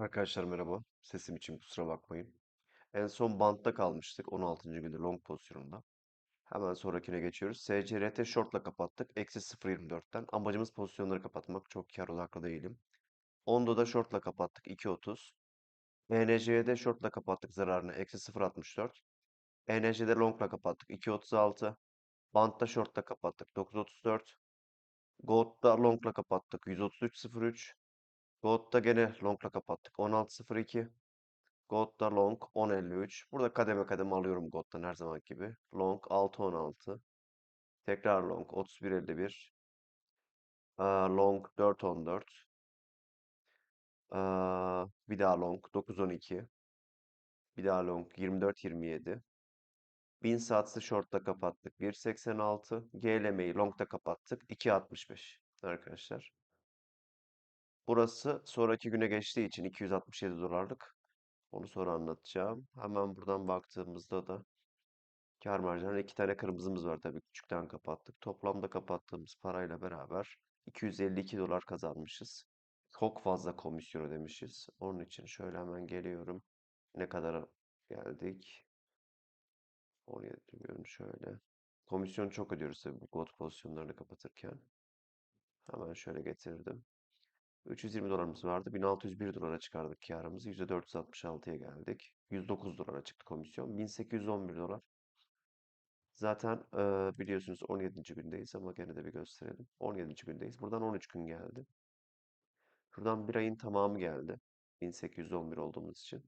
Arkadaşlar merhaba. Sesim için kusura bakmayın. En son bantta kalmıştık 16. günde long pozisyonunda. Hemen sonrakine geçiyoruz. SCRT shortla kapattık. Eksi 0.24'ten. Amacımız pozisyonları kapatmak. Çok kar odaklı değilim. Ondo'da shortla kapattık 2.30. ENJ'de shortla kapattık zararını. Eksi 0.64. ENJ'de longla kapattık 2.36. Bantta shortla kapattık 9.34. Gold'da longla kapattık 133.03. Gold'da gene longla kapattık 16.02. God'da long 10.53. Burada kademe kademe alıyorum God'dan her zaman gibi. Long 6.16. Tekrar long 31.51. Aa, long 4.14. Aa, bir daha long 9.12. Bir daha long 24.27. 1000 saatsi short'ta kapattık 1.86. GLM'yi long'da kapattık 2.65 arkadaşlar. Burası sonraki güne geçtiği için 267 dolarlık. Onu sonra anlatacağım. Hemen buradan baktığımızda da Kâr marjları iki tane kırmızımız var tabii küçükten kapattık. Toplamda kapattığımız parayla beraber 252 dolar kazanmışız. Çok fazla komisyon ödemişiz. Onun için şöyle hemen geliyorum. Ne kadar geldik? 17 milyon şöyle. Komisyon çok ödüyoruz tabii bu got pozisyonlarını kapatırken. Hemen şöyle getirdim. 320 dolarımız vardı. 1601 dolara çıkardık karımızı. %466'ya geldik. 109 dolara çıktı komisyon. 1811 dolar. Zaten eee, biliyorsunuz 17. gündeyiz ama gene de bir gösterelim. 17. gündeyiz. Buradan 13 gün geldi. Şuradan bir ayın tamamı geldi. 1811 olduğumuz için.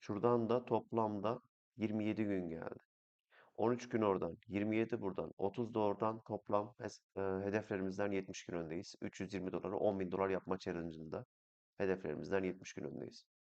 Şuradan da toplamda 27 gün geldi. 13 gün oradan, 27 buradan, 30 da oradan toplam hedeflerimizden 70 gün öndeyiz. 320 dolara 10 bin dolar yapma challenge'ında hedeflerimizden 70 gün öndeyiz.